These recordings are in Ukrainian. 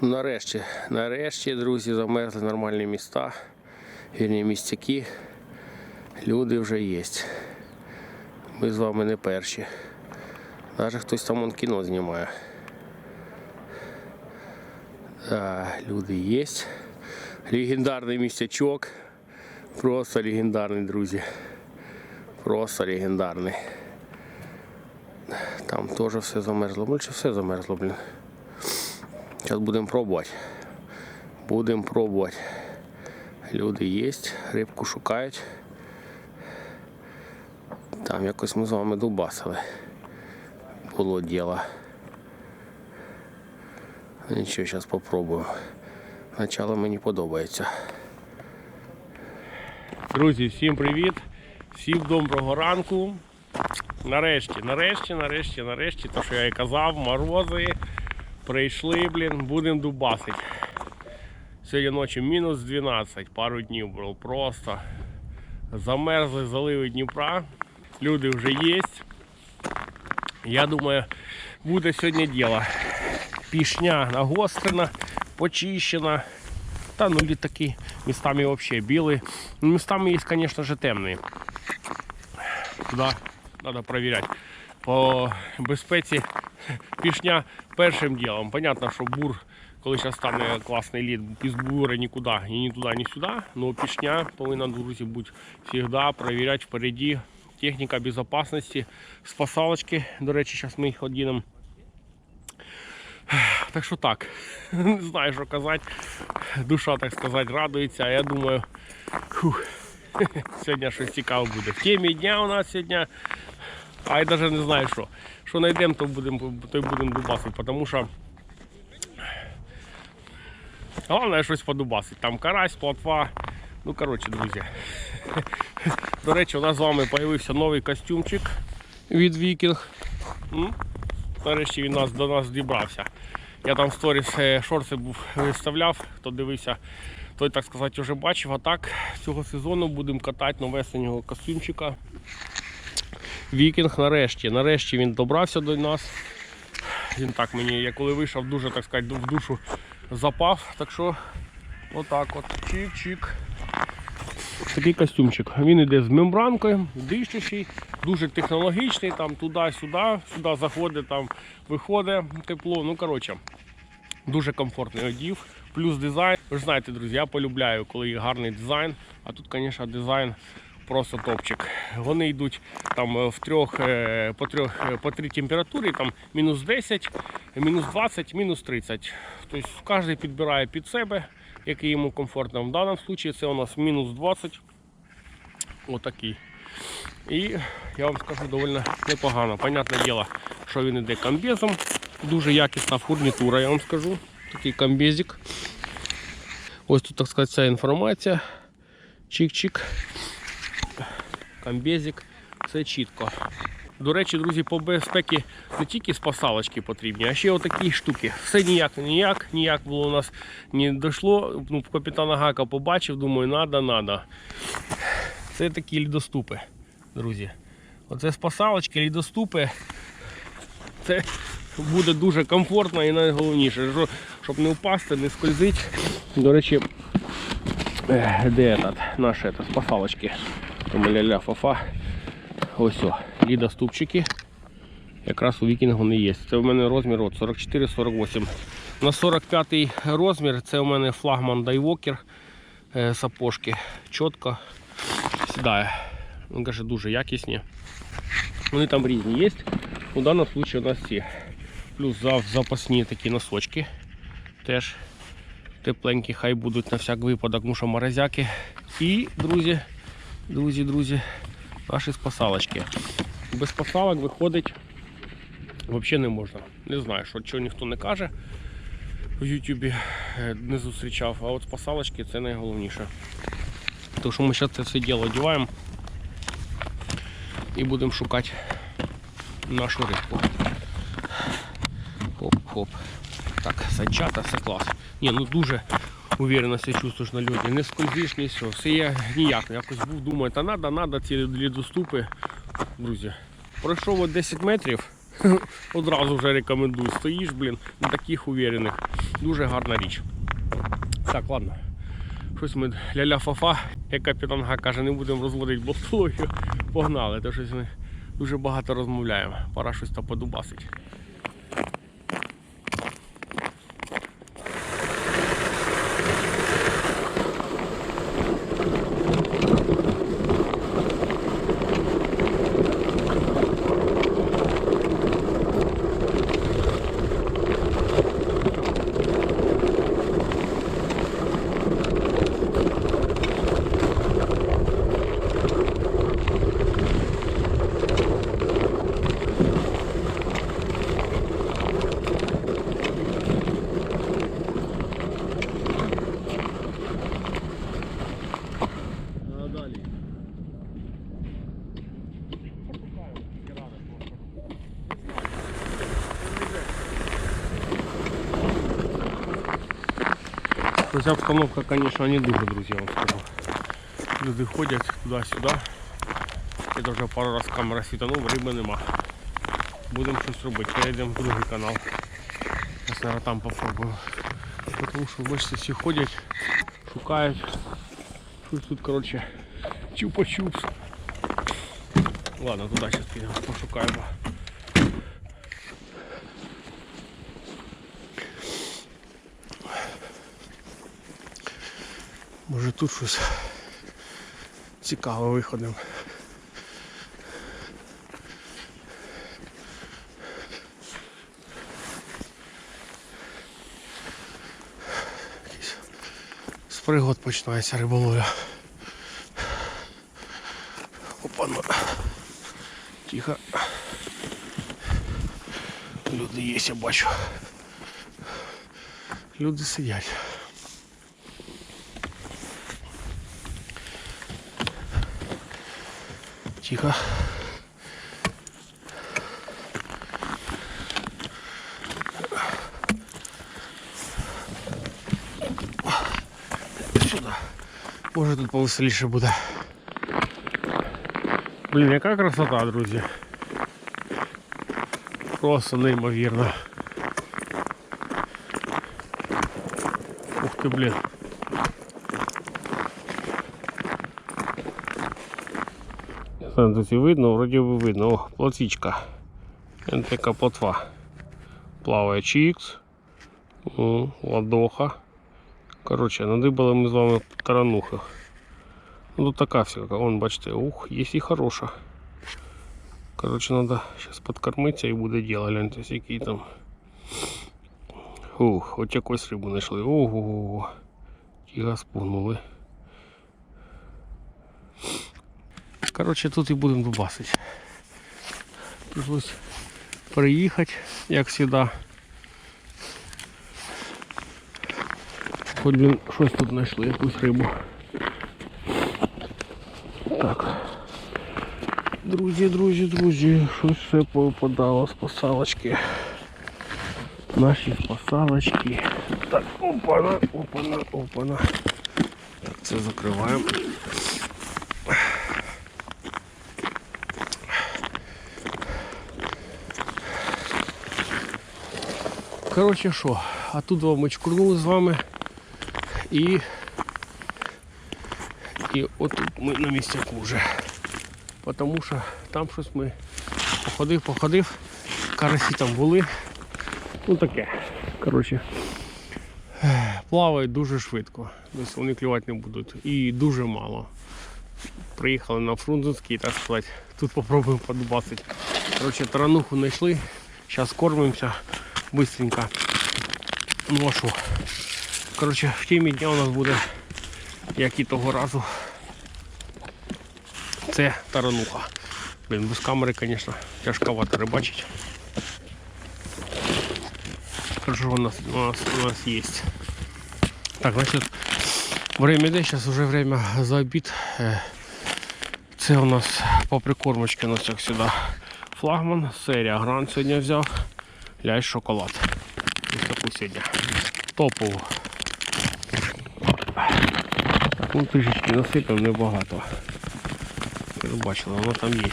Нарешті, нарешті, друзі, замерзли нормальні міста, вірні містяки. Люди вже є. Ми з вами не перші. Навіть хтось там он кіно знімає. Да, люди є. Легендарний містячок. Просто легендарний, друзі. Просто легендарний. Там теж все замерзло. Більше все замерзло, блін. Зараз будемо пробувати. Будемо пробувати. Люди є, рибку шукають. Там якось ми з вами дубасили. Було діло. Нічого, зараз попробую. Начало мені подобається. Друзі, всім привіт! Всім доброго ранку. Нарешті, нарешті, нарешті, нарешті, то що я і казав, морози прийшли, блін, будемо дубасити. Сьогодні ночі мінус 12, пару днів було просто. Замерзли заливи Дніпра. Люди вже є. Я думаю, буде сьогодні діло. Пішня нагострена, почищена. Та ну літаки містами взагалі білі. Містами є, звісно темні. Туди треба перевіряти. По безпеці пішня першим ділом. Понятно, що бур, коли зараз стане класний лід, без бура нікуди, і ні туди, ні сюди. Но пішня повинна, друзі, бути завжди перевіряти впереді. Техніка безпечності, спасалочки. До речі, зараз ми їх одінемо. Так що так, не знаю, що казати. Душа, так сказати, радується. А я думаю, фух, сьогодні щось цікаве буде. В темі дня у нас сьогодні. А я навіть не знаю що. Що знайдемо, то будемо то будемо дубасити, тому що. Головне щось подубасити. Там карась, плотва. Ну, коротше, друзі. До речі, у нас з вами з'явився новий костюмчик від Вікінг. Нарешті він нас, до нас дібрався. Я там в сторіс е, шорти був виставляв, хто дивився, той, так сказати, вже бачив. А так цього сезону будемо катати новесенького костюмчика. Вікінг нарешті. Нарешті він добрався до нас. Він так мені, я коли вийшов, дуже так сказати, в душу запав. Так що отак от. Чик-чик. Такий костюмчик. Він йде з мембранкою, дишучий, дуже технологічний, там туди-сюди, сюди заходить, там виходить тепло. Ну, коротше, дуже комфортний одів. Плюс дизайн. Ви ж знаєте, друзі, я полюбляю, коли є гарний дизайн. А тут, звісно, дизайн просто топчик. Вони йдуть там е, в трьох, е, по трьох е, по три температури, там мінус 10, мінус 20, мінус 30. Тобто кожен підбирає під себе, який йому комфортно. В даному випадку це у нас мінус 20. Отакий. І я вам скажу доволі непогано. Понятне діло, що він іде комбезом. Дуже якісна фурнітура, я вам скажу. Такий комбезик. Ось тут, так сказати, ця інформація. Чик-чик. Комбезик. Все чітко. До речі, друзі, по безпеці не тільки спасалочки потрібні, а ще отакі штуки. Все ніяк, ніяк, ніяк було у нас не дійшло. Ну, капітана Гака побачив, думаю, надо, надо. Це такі лідоступи, друзі. Оце спасалочки, лідоступи. Це буде дуже комфортно і найголовніше, щоб не впасти, не скользити. До речі, е, де наші спасалочки? Ля-ля фафа. Ось о, лідоступчики. Якраз у вікінгу вони є. Це в мене розмір 44-48. На 45-й розмір це у мене флагман Daiwalker е, сапожки. Чітко сідає. Він каже, дуже якісні. Вони там різні є. У даному випадку у нас ці. Плюс запасні такі носочки. Теж тепленькі, хай будуть на всяк випадок, тому що морозяки. І, друзі, друзі, друзі, наші спасалочки. Без спасалок виходить взагалі не можна. Не знаю, що чого ніхто не каже. В Ютубі е, не зустрічав, а от спасалочки це найголовніше. Тому що ми зараз це все діло одіваємо і будемо шукати нашу рибку. Хоп-хоп. Так, санчата, все клас. Ні, ну дуже уверенно себе чувствуєш на льоді. Не скользиш, ні що. Все є ніяк. Якось був, думаю, та надо, надо ці лідоступи. Друзі, пройшов от 10 метрів, Одразу вже рекомендую. Стоїш, блін, на таких уверених. Дуже гарна річ. Так, ладно. Щось ми ля-ля фафа, як капітан Га каже, не будемо розводити болтологію. Погнали, то щось ми дуже багато розмовляємо. Пора щось там подубасить. Хотя обстановка, конечно, не дуже, друзья, вам скажу. Люди ходять туди-сюди. Я вже пару раз камера світанув, риби нема. Будемо щось робити. Перейдемо в другий канал. Я зараз там попробую. Тому що, бачите, всі ходять, шукають. Щось тут, коротше, чупа-чупс. Ладно, туди зараз підемо, пошукаємо. Може тут щось цікаве виходимо. З пригод починається риболовля. Опа, Тихо. Люди є, я бачу. Люди сидять. Тихо. Сюди. Може тут повеселіше буде. Блін, яка красота, друзі. Просто неймовірно. Ух ти, блін. Знаю, видно, вроді би видно. О, плотвичка. НТК плотва. Плаває чікс. Ладоха. Коротше, надибали ми з вами таранухи. Ну тут така всяка, вон бачите, ух, є і хороша. Коротше, треба зараз підкормитися і буде діло, гляньте, який там. Ух, от якусь рибу знайшли. Ого, тіга спугнули. Коротше, тут і будемо дубасити. Пришлось приїхати, як завжди. Хоч блін, щось тут знайшли, якусь рибу. Так. Друзі, друзі, друзі, щось все попадало з посалочки. Наші посалочки. Так, опана, опана, опана. Так, це закриваємо. Коротше що, а тут ми чкурнули з вами і і отут ми на місцяку вже. Тому що там щось ми походив, походив, карасі там були. Ну таке. Коротше. Плавають дуже швидко. Тобто вони клювати не будуть. І дуже мало. Приїхали на Фрунзенський, так сказати. Тут попробуємо подубасити. Коротше, тарануху знайшли. Зараз кормимося быстренько. А що? Коротше, в темі дня у нас буде, як і того разу. Це тарануха. Блін, без камери, звісно, тяжковато рибачить. Хорошо, у нас, у нас, у нас есть. Так, значит, время йде, зараз вже время за обід. Е, Це у нас по прикормочці у нас як сюди. Флагман, серія Гранд сьогодні взяв. Ляж шоколад. Ось таку сьогодні. Топову. Ну трішечки насипемо небагато. Ви бачили, воно там є.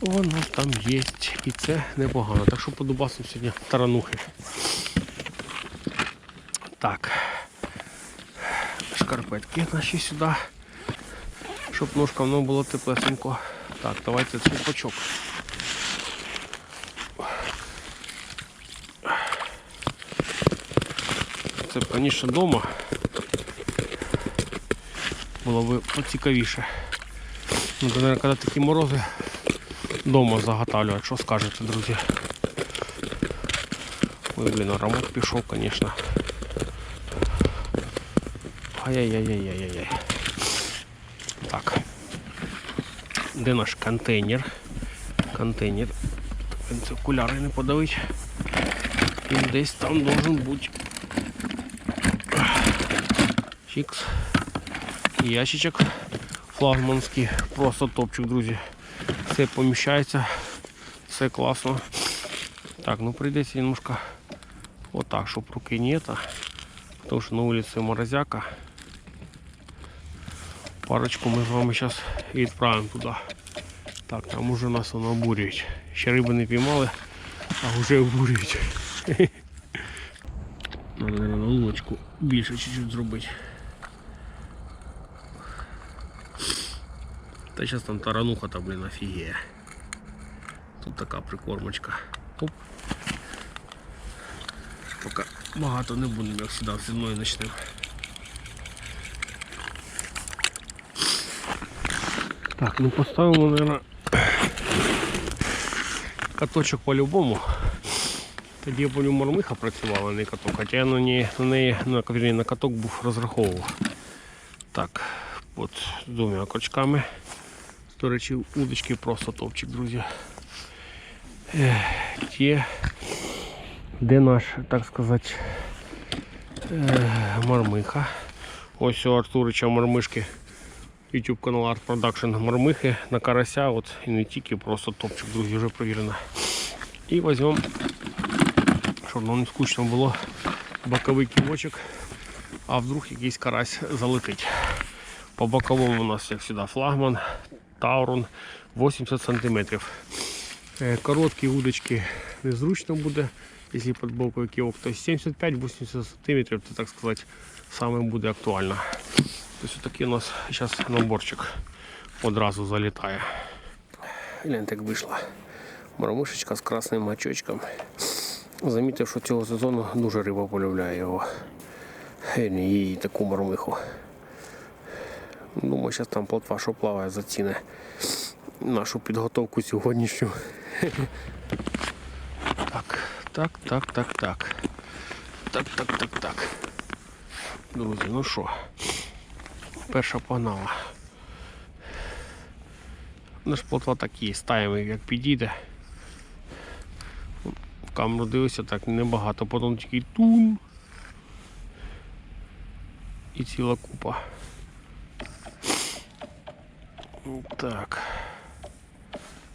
Воно там є. І це непогано. Так що подубасимо сьогодні таранухи. Так. Шкарпетки наші сюди. Щоб ножкам воно було теплесенько. Так, давайте черпачок. Це б, звісно, вдома. Було б поцікавіше. Ну, наверное, коли такі морози вдома заготавлювати, що скажете, друзі? Ой, блін, аромат пішов, звісно. Ай-яй-яй-яй-яй-яй. Так. Де наш контейнер? Контейнер. Це окуляри не подавить. Він десь там должен бути. Фікс. Ящичок флагманський. Просто топчик, друзі. Все поміщається. Все класно. Так, ну прийдеться немножко вот так, щоб руки не это. Потому что на улице морозяка. Парочку ми з вами зараз відправимо туди. Так, там уже нас воно обурюють. Ще риби не піймали, а вже обурюють. Надо, наверное, на луночку більше чуть-чуть зробити. Та зараз там тарануха та, блін, офігеє. Тут така прикормочка. Оп. Поки багато не будемо, як сюди зі мною почнемо. Так, ну поставимо, наверное, каточок по-любому. Тоді я полю мормиха працювала, не каток. Хоча я на неї, на неї на каток був розраховував. Так, от з двома крючками. До речі, удочки просто топчик, друзі. Є, де наш, так сказати, е, мормиха. Ось у Артурича мормишки. YouTube канал Art Production мормихи на карася, от і не тільки, просто топчик, друзі, вже провірено. І візьмемо, щоб нам не скучно було, боковий ківочок, а вдруг якийсь карась залетить. По боковому у нас, як завжди, флагман, таурон 80 см. Короткі удочки незручно буде, якщо під ківок, то 75-80 см, це так сказати, саме буде актуально. Тобто такий у нас зараз наборчик одразу залітає. Гляньте, як вийшла мормишечка з красним мачочком. Замітив, що цього сезону дуже риба полюбляє його. І таку мормиху. Думаю, зараз там плотва, що плаває, заціни нашу підготовку сьогоднішню. Так, так, так, так, так. Так, так, так, так. Друзі, ну що, перша погнала. Наш плотва такий, стаємо, як підійде. В камеру дивився так небагато, потім такий тун. І ціла купа. Так.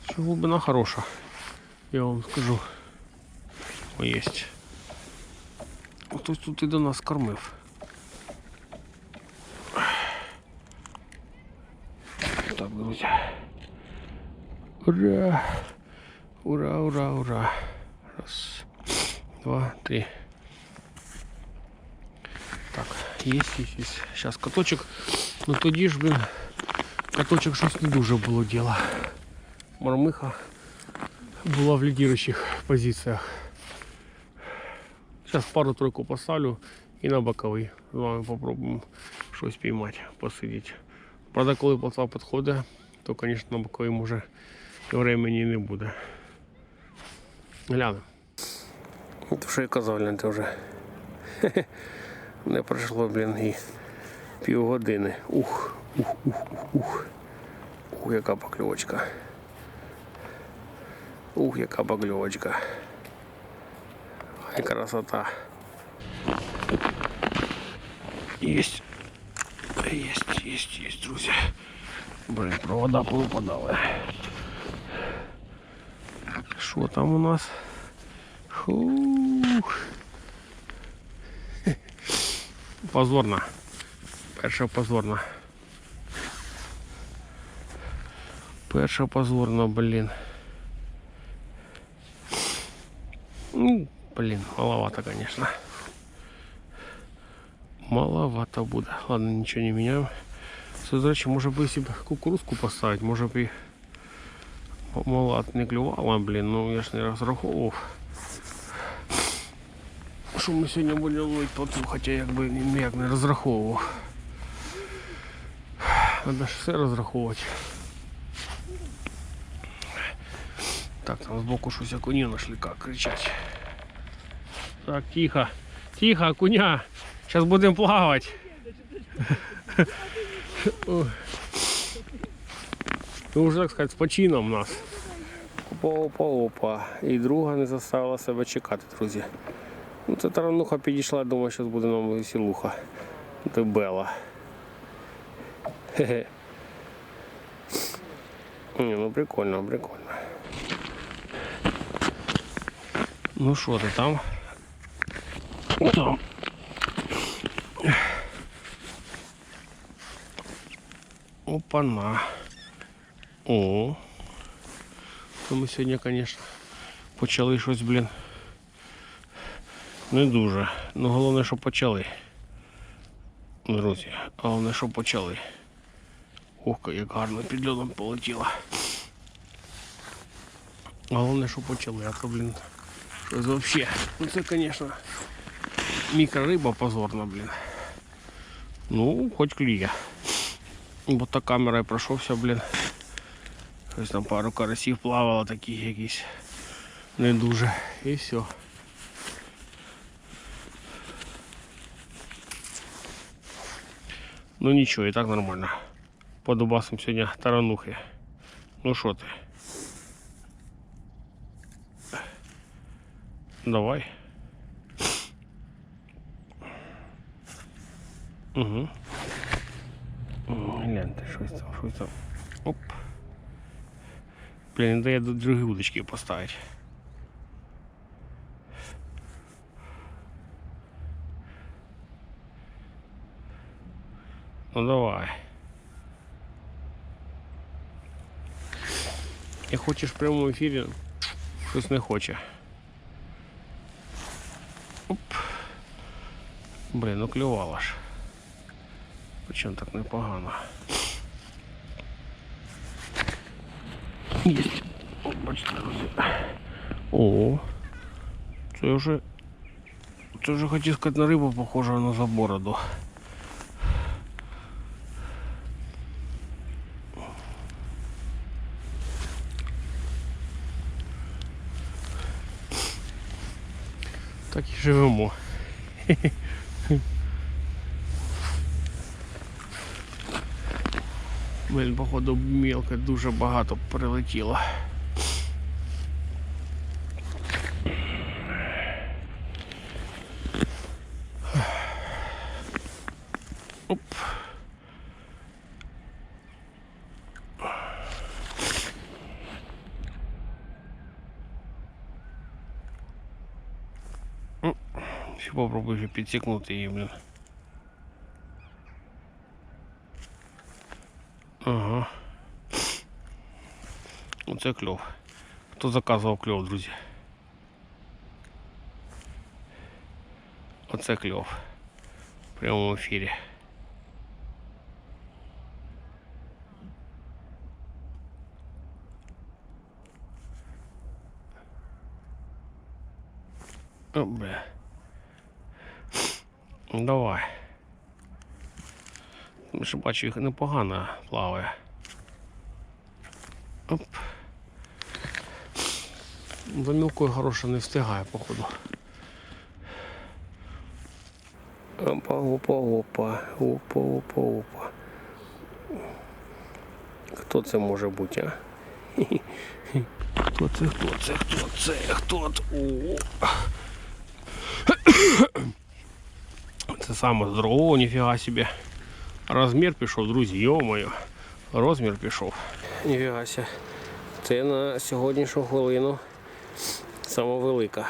Що глибина хороша, я вам скажу. О, єсть. Хтось тут і до нас кормив. Так, друзі. Ура! Ура, ура, ура. Раз, два, три. Так, есть, есть, есть. Сейчас каточек. Ну тоді ж, блин, Каточок щось не дуже було діло. Мормиха була в лідіруючих позиціях. Зараз пару-тройку поставлю і на боковий. З вами попробуємо щось піймати, посидіти. Правда, коли плотва підходить, то, звісно, на боковий може времени не буде. Глянемо. Що я казав, гляньте вже. Не пройшло, блін, і півгодини. Ух, ух, ух, ух, ух. Ух, яка покльовочка. Ух, яка покльовочка. Ай, красота. Есть. Есть, есть, есть, друзья. Блин, провода повипадали. Що там у нас? Фух. Позорна. Перша позорна. Перша позорна, блін. Блін, маловато, конечно. Маловато буде. Ладно, нічого не міняємо. Це, до речі, може би якщо б кукурузку поставити, може б і малат не клювало, блін, ну я ж не розраховував. Що ми сьогодні будемо ловити плотву, хоча якби ніяк не розраховував. Треба ж все розраховувати. Так, там збоку щось окуні на шліка кричать. Так, тихо. Тихо, окуня. Зараз будемо плавати. Ну, вже, так сказати, з почином у нас. Опа-опа-опа. І друга не заставила себе чекати, друзі. Ну, це тарануха підійшла, думаю, зараз буде нам веселуха. Це Бела. Хе-хе. Ні, ну прикольно, прикольно. Ну що ти там? Там. Опа-на. О. То ми сьогодні, звісно, почали щось, блін. Не дуже. Ну головне, що почали. Друзі, головне, що почали. Ох, як гарно під льодом полетіло. Головне, що почали, а то, блін, щось взагалі. Ну це, звісно, мікрориба позорна, блін. Ну, хоч кліє. Бо та камера я пройшовся, блін. Ось там пару карасів плавало, такі якісь не дуже. І все. Ну нічого, і так нормально. По дубасам сьогодні таранухи. Ну що ти? Давай. Угу. Гляньте, щось там, щось там. Оп. Блін, не дає до другі удочки поставити. Ну давай. І хочеш в прямому ефірі, щось не хоче. Блін, ну клювало ж. Причому так непогано. Єсть. О, бачите, друзі. О. Це вже. Це вже хотів сказати на рибу, похоже на забороду. Так і живемо. Блін, походу мілка дуже багато прилетіло. Оп. Попробую підсікнути її, блін. Оце кльов. Хто заказував кльов, друзі? Оце кльов. В прямому ефірі. О, бля. Давай. Тому що бачу, їх непогано плаває. Оп. За мілкою хороша не встигає, походу. Опа, опа, опа, опа, опа, опа. Хто це може бути, а? Хто це, хто це, хто це, хто це? О. Це саме здорово, ніфіга собі. Розмір пішов, друзі, йо-моє. Розмір пішов. Ніфіга ся. Це на сьогоднішню хвилину сама велика.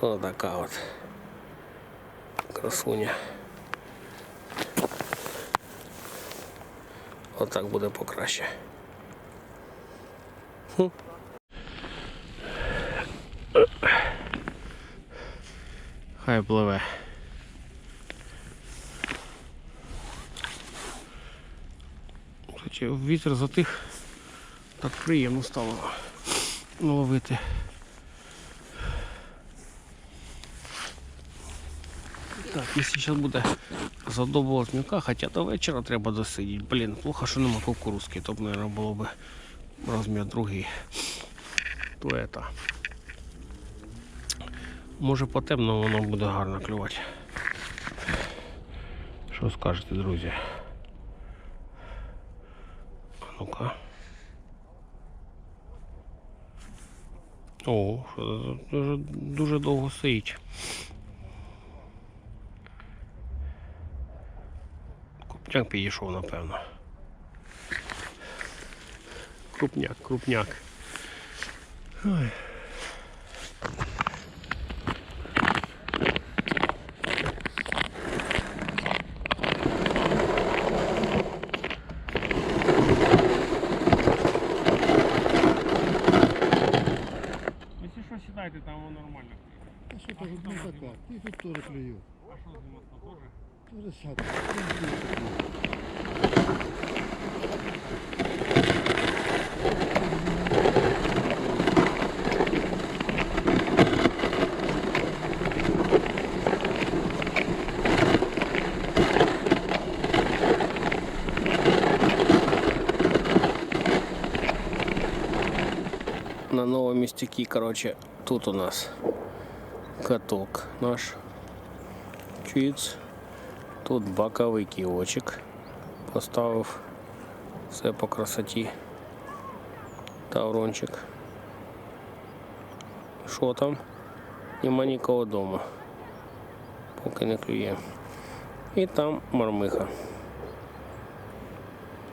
Ось така от красуня. Отак от буде покраще. Хай пливе. Вітер затих так приємно стало ловити. Так, якщо зараз буде задоволити м'яка, хоча до вечора треба досидіти. Блін, плохо, що нема кукурузки, то б, мабуть, було б розмір другий. То это. Може по темному воно буде гарно клювати. Що скажете, друзі? Ну-ка. О, що дуже, дуже довго стоїть. Крупняк підійшов, напевно. Крупняк, крупняк. Ой. на новом местеке, короче, тут у нас каток наш чиц. Тут боковий кіочок поставив. Все по красоті. Таврончик. Що там? Нема нікого вдома. Поки не клює. І там мармиха.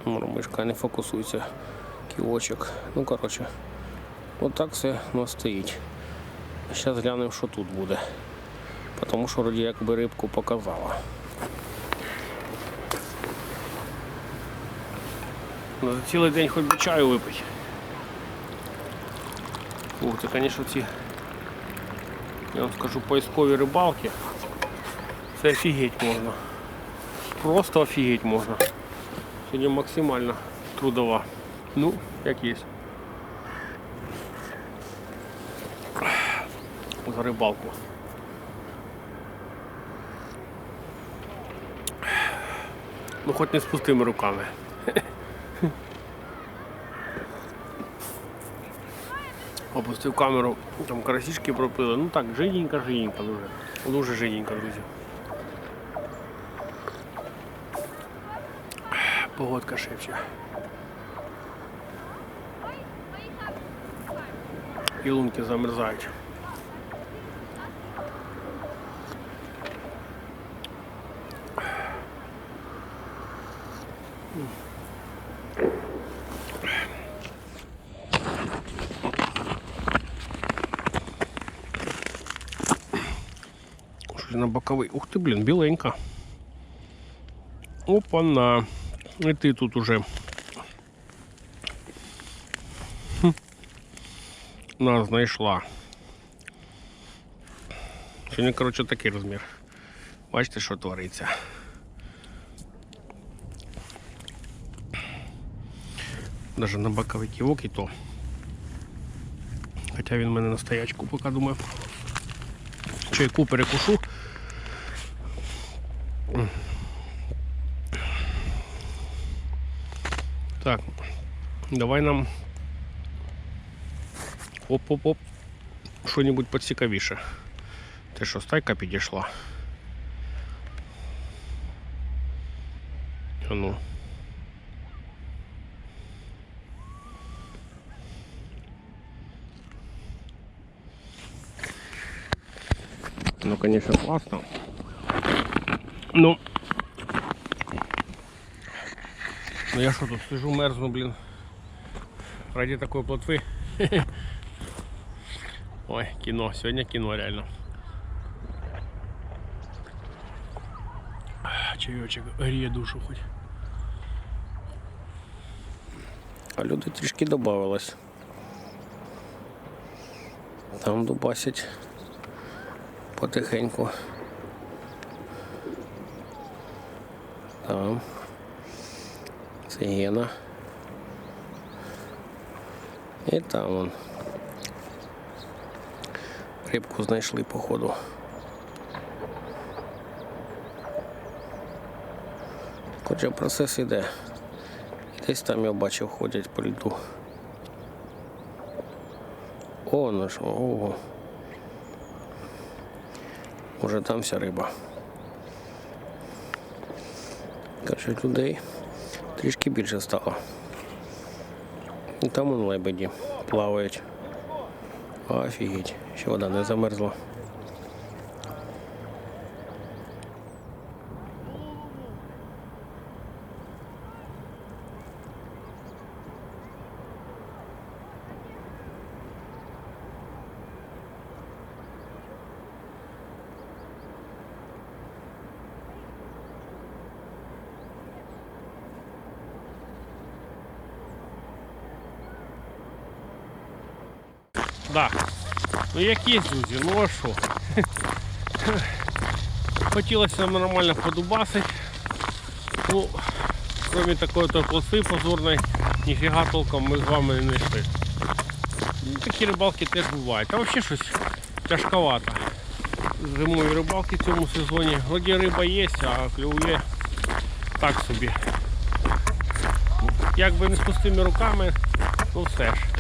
Мармишка не фокусується. Кіочок. Ну, коротше. Отак все у нас стоїть. Зараз глянемо, що тут буде. Тому що вроді якби рибку показала. Ну, За цілий день хоч би чаю випити. Ух, це, звісно, ці, я вам скажу, поискові рибалки. Це офігеть можна. Просто офігеть можна. Сьогодні максимально трудова. Ну, як є. За рибалку. Ну хоч не з пустими руками. Опустив камеру, там карасішки пропили. Ну так, жиденька, жиденька дуже. Дуже жиденька, друзі. Погодка шепче. І лунки замерзають. Щось на боковий. Ух ти, блін, біленька. Опа-на. І ти тут уже. Хм. Нас знайшла. Сьогодні, коротше, такий розмір. Бачите, що твориться. Даже на боковий ківок і то. Хоча він в мене на стоячку поки думаю. Чайку перекушу. Так, давай нам оп-оп-оп. Що-небудь поцікавіше. Те, що стайка підійшла. А ну. Ну, конечно, классно. Ну. Ну я что тут сижу, мерзну, блин. Ради такой плотвы. Ой, кино. Сегодня кино реально. Чайочек гріє душу хоч. А люди трішки додавалось. Там дубасять Потихеньку. Там. Це Гена. І там вон. Рибку знайшли, походу. Хоча процес іде. Десь там я бачив, ходять по льду. О, ну що, ого. Може там вся риба. Кажуть, людей трішки більше стало. І там вон лебеді плавають. Офігеть, ще вода не замерзла. Да. Ну як є, друзі, ну а що? Хотілося нормально подубасить. Ну, кроме такої то позорної, ніфіга толком ми з вами не. Ну, такі рибалки теж бувають. Та взагалі щось тяжковато. Зимові рибалки в цьому сезоні. Вроді риба є, а клює так собі. Якби не з пустими руками, ну все ж.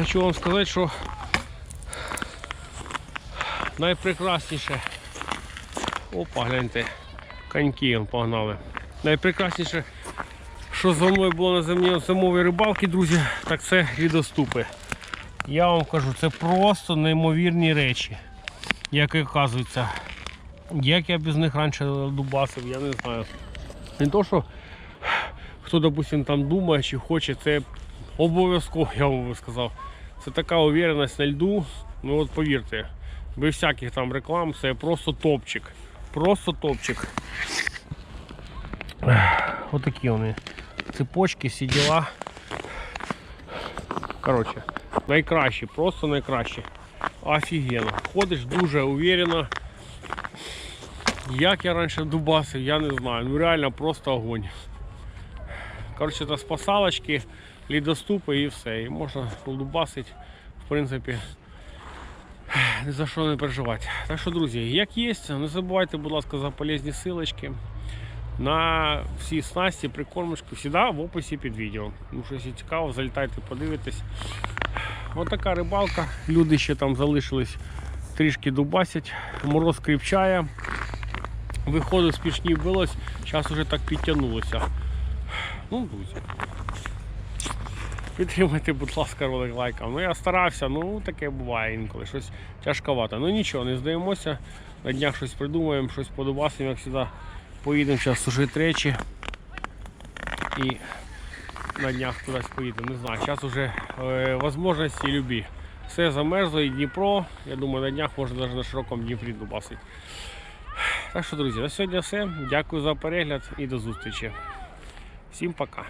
Хочу вам сказати, що найпрекрасніше. Опа, гляньте, коньки погнали. Найпрекрасніше, що за мною було на землі зимовій рибалки, друзі, так це відоступи. Я вам кажу, це просто неймовірні речі. Як і оказується. Як я без них раніше дубасив, я не знаю. Не то, що хто, допустим, там думає чи хоче, це обов'язково, я вам сказав. Це така увереність на льду. Ну от повірте, без всяких там реклам, це просто топчик. Просто топчик. Отакі вони. Цепочки, всі діла. Коротше, найкращі, просто найкращі. Офігенно. Ходиш дуже уверенно. Як я раніше дубасив, я не знаю. Ну реально просто огонь. Коротше, це спасалочки, лідоступи і все. І можна дубасити, в принципі, ні за що не переживати. Так що, друзі, як є, не забувайте, будь ласка, за полезні силочки. На всі снасті, прикормочки, завжди в описі під відео. Ну, що, якщо цікаво, залітайте, подивитесь. Ось така рибалка. Люди ще там залишились трішки дубасять. Мороз кріпчає. Виходить спішні вбилось, зараз вже так підтягнулося. Ну, друзі. Підтримайте, будь ласка, ролик лайком. Ну я старався, ну таке буває інколи, щось тяжковато. Ну нічого, не здаємося. На днях щось придумаємо, щось подобасимо, як завжди. Поїдемо зараз сушити речі. І на днях кудись поїдемо, не знаю. Зараз вже е, можливості любі. Все замерзло і Дніпро. Я думаю, на днях можна навіть на широкому Дніпрі дубасити. Так що, друзі, на сьогодні все. Дякую за перегляд і до зустрічі. Всім пока.